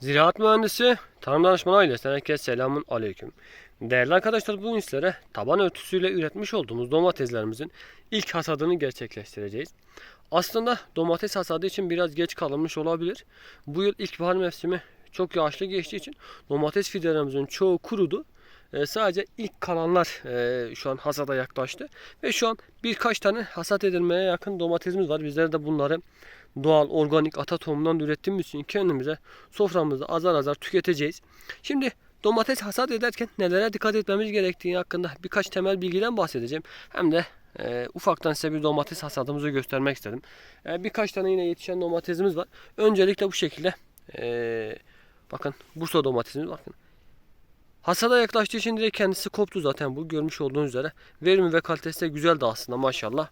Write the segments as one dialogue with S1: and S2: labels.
S1: Ziraat mühendisi, tarım danışmanı ailesinden herkese selamun aleyküm. Değerli arkadaşlar bugün sizlere taban örtüsüyle üretmiş olduğumuz domateslerimizin ilk hasadını gerçekleştireceğiz. Aslında domates hasadı için biraz geç kalınmış olabilir. Bu yıl ilkbahar mevsimi çok yağışlı geçtiği için domates fidelerimizin çoğu kurudu. Ee, sadece ilk kalanlar e, şu an hasada yaklaştı. Ve şu an birkaç tane hasat edilmeye yakın domatesimiz var. Bizler de bunları doğal, organik ata tohumundan ürettiğimiz için kendimize soframızda azar azar tüketeceğiz. Şimdi domates hasat ederken nelere dikkat etmemiz gerektiği hakkında birkaç temel bilgiden bahsedeceğim. Hem de e, ufaktan size bir domates hasadımızı göstermek istedim. E, birkaç tane yine yetişen domatesimiz var. Öncelikle bu şekilde e, bakın Bursa domatesimiz bakın. Hasada yaklaştığı için direkt kendisi koptu zaten bu görmüş olduğunuz üzere. Verimi ve kalitesi de güzeldi aslında maşallah.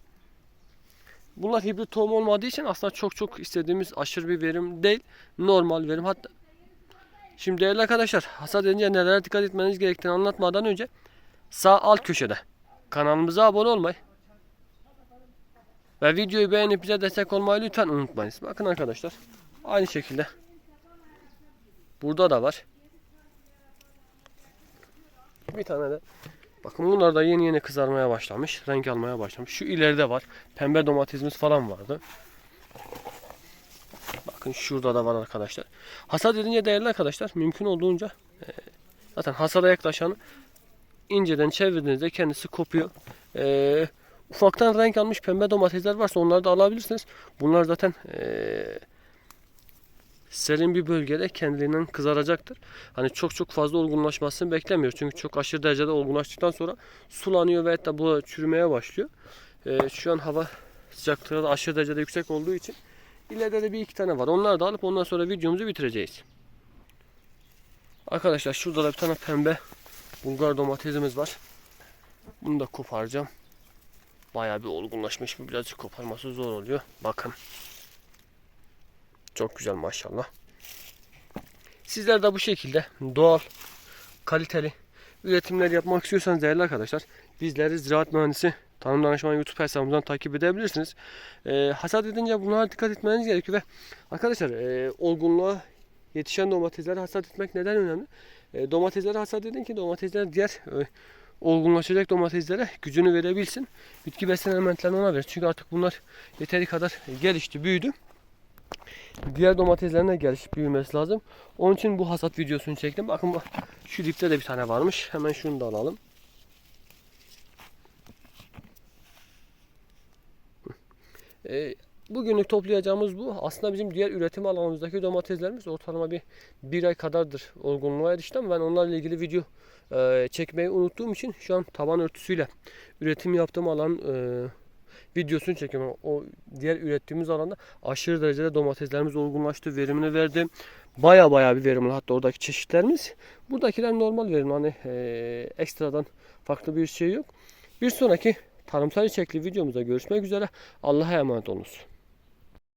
S1: Bunlar hibrit tohum olmadığı için aslında çok çok istediğimiz aşırı bir verim değil. Normal verim hatta. Şimdi değerli arkadaşlar hasat edince nelere dikkat etmeniz gerektiğini anlatmadan önce sağ alt köşede kanalımıza abone olmayı ve videoyu beğenip bize destek olmayı lütfen unutmayınız. Bakın arkadaşlar aynı şekilde burada da var. Bir tane de Bakın bunlar da yeni yeni kızarmaya başlamış. Renk almaya başlamış. Şu ileride var. Pembe domatesimiz falan vardı. Bakın şurada da var arkadaşlar. Hasat edince değerli arkadaşlar mümkün olduğunca e, zaten hasada yaklaşanı inceden çevirdiğinizde kendisi kopuyor. E, ufaktan renk almış pembe domatesler varsa onları da alabilirsiniz. Bunlar zaten e, serin bir bölgede kendiliğinden kızaracaktır. Hani çok çok fazla olgunlaşmasını beklemiyor. Çünkü çok aşırı derecede olgunlaştıktan sonra sulanıyor ve hatta bu çürümeye başlıyor. Ee, şu an hava sıcaklığı da aşırı derecede yüksek olduğu için ileride de bir iki tane var. Onları da alıp ondan sonra videomuzu bitireceğiz. Arkadaşlar şurada da bir tane pembe bulgar domatesimiz var. Bunu da koparacağım. Bayağı bir olgunlaşmış. Birazcık koparması zor oluyor. Bakın. Çok güzel maşallah. Sizler de bu şekilde doğal, kaliteli üretimler yapmak istiyorsanız değerli arkadaşlar bizleri Ziraat Mühendisi Tanım Danışmanı YouTube hesabımızdan takip edebilirsiniz. Ee, hasat edince bunlara dikkat etmeniz gerekiyor ve arkadaşlar e, olgunluğa yetişen domatesleri hasat etmek neden önemli? E, domatesleri hasat edin ki domatesler diğer e, olgunlaşacak domateslere gücünü verebilsin. Bitki besin elementlerini ona verir. Çünkü artık bunlar yeteri kadar gelişti, büyüdü diğer domateslerin de gelişip büyümesi lazım. Onun için bu hasat videosunu çektim. Bakın şu dipte de bir tane varmış. Hemen şunu da alalım. Ee, bugünlük toplayacağımız bu. Aslında bizim diğer üretim alanımızdaki domateslerimiz ortalama bir bir ay kadardır olgunluğa erişti ama ben onlarla ilgili video e, çekmeyi unuttuğum için şu an taban örtüsüyle üretim yaptığım alan e, videosunu çekiyorum. O diğer ürettiğimiz alanda aşırı derecede domateslerimiz olgunlaştı. Verimini verdi. Baya baya bir verimli hatta oradaki çeşitlerimiz. Buradakiler normal verim. Hani e, ekstradan farklı bir şey yok. Bir sonraki tarımsal içerikli videomuzda görüşmek üzere. Allah'a emanet olunuz.